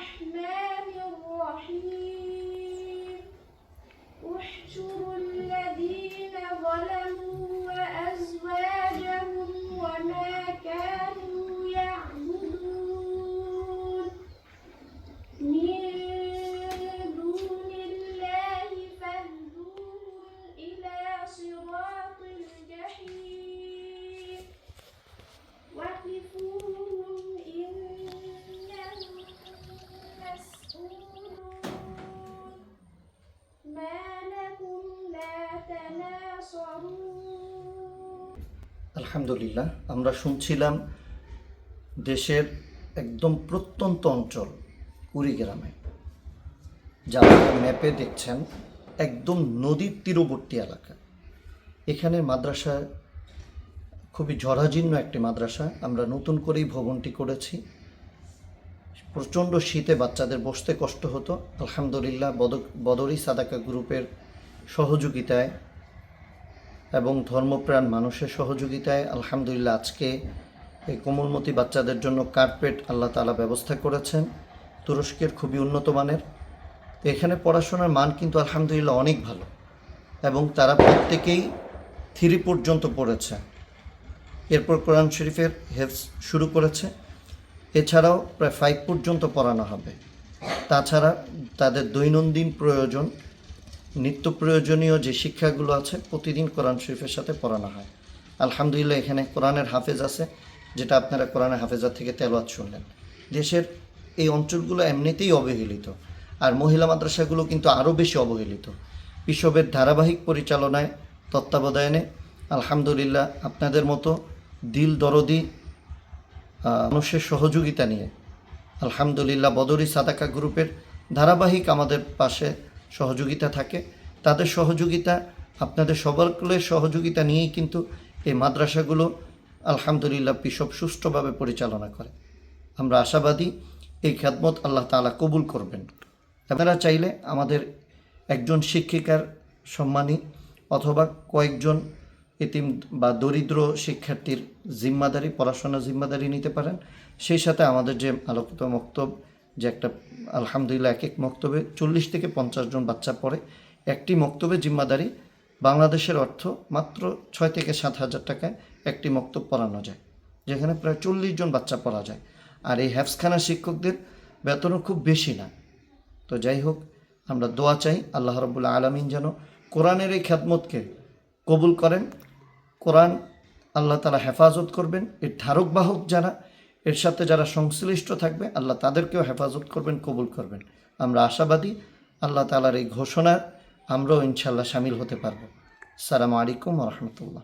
الرحمن الرحيم আলহামদুলিল্লাহ, আমরা শুনছিলাম দেশের একদম প্রত্যন্ত অঞ্চল, কুড়িগ্রামে যা আপনারা ম্যাপে দেখছেন, একদম নদীর তীরবর্তী এলাকা। এখানে মাদ্রাসা খুবই জরাজীর্ণ একটি মাদ্রাসা। আমরা নতুন করেই ভবনটি করেছি। প্রচণ্ড শীতে বাচ্চাদের বসতে কষ্ট হতো। আলহামদুলিল্লাহ বদ বদরি সাদাকা গ্রুপের সহযোগিতায় এবং ধর্মপ্রাণ মানুষের সহযোগিতায় আলহামদুলিল্লাহ আজকে এই কোমলমতি বাচ্চাদের জন্য কার্পেট আল্লাহ তালা ব্যবস্থা করেছেন। তুরস্কের খুবই উন্নত মানের। এখানে পড়াশোনার মান কিন্তু আলহামদুলিল্লাহ অনেক ভালো এবং তারা প্রত্যেকেই থ্রি পর্যন্ত পড়েছে। এরপর কোরআন শরীফের হেফস শুরু করেছে। এছাড়াও প্রায় ফাইভ পর্যন্ত পড়ানো হবে। তাছাড়া তাদের দৈনন্দিন প্রয়োজন নিত্য প্রয়োজনীয় যে শিক্ষাগুলো আছে, প্রতিদিন কোরআন শরীফের সাথে পড়ানো হয়। আলহামদুলিল্লাহ, এখানে কোরআনের হাফেজ আছে, যেটা আপনারা কোরআনের হাফেজা থেকে তেলাওয়াত শুনলেন। দেশের এই অঞ্চলগুলো এমনিতেই অবহেলিত, আর মহিলা মাদ্রাসাগুলো কিন্তু আরও বেশি অবহেলিত। বিশ্ববের ধারাবাহিক পরিচালনায়, তত্ত্বাবধানে, আলহামদুলিল্লাহ, আপনাদের মতো দিল দরদি মানুষের সহযোগিতা নিয়ে। আলহামদুলিল্লাহ, বদরি সাদাকা গ্রুপের ধারাবাহিক আমাদের পাশে সহযোগিতা থাকে। তাদের সহযোগিতা, আপনাদের সকলের সহযোগিতা নিয়েই কিন্তু এই মাদ্রাসাগুলো আলহামদুলিল্লাহ বিশপ সুষ্ঠুভাবে পরিচালনা করে। আমরা আশাবাদী এই খ্যাতমত আল্লাহ তালা কবুল করবেন। আপনারা চাইলে আমাদের একজন শিক্ষিকার সম্মানী অথবা কয়েকজন এতিম বা দরিদ্র শিক্ষার্থীর জিম্মাদারি, পড়াশোনার জিম্মাদারি নিতে পারেন। সেই সাথে আমাদের যে আলোকিত মক্তব যে একটা, আলহামদুলিল্লাহ এক এক মক্তবে চল্লিশ থেকে পঞ্চাশ জন বাচ্চা পড়ে। একটি মক্তবে জিম্মাদারি, বাংলাদেশের অর্থ মাত্র ছয় থেকে সাত হাজার টাকায় একটি মক্তব পড়ানো যায়, যেখানে প্রায় চল্লিশ জন বাচ্চা পড়া যায়। আর এই হ্যাফসখানা শিক্ষকদের বেতনও খুব বেশি না। তো যাই হোক, আমরা দোয়া চাই আল্লাহ রবুল্লা আলমিন যেন কোরআনের এই খ্যাতমতকে কবুল করেন। কোরআন আল্লাহ তালা হেফাজত করবেন। এর ধারক বাহক যারা এর সাথে যারা সংশ্লিষ্ট থাকবে, আল্লাহ তাদেরকেও হেফাজত করবেন, কবুল করবেন। আমরা আশাবাদী আল্লাহ তালার এই ঘোষণার আমরাও ইনশাল্লাহ সামিল হতে পারব। সালামু আলাইকুম রহমতুল্লাহ।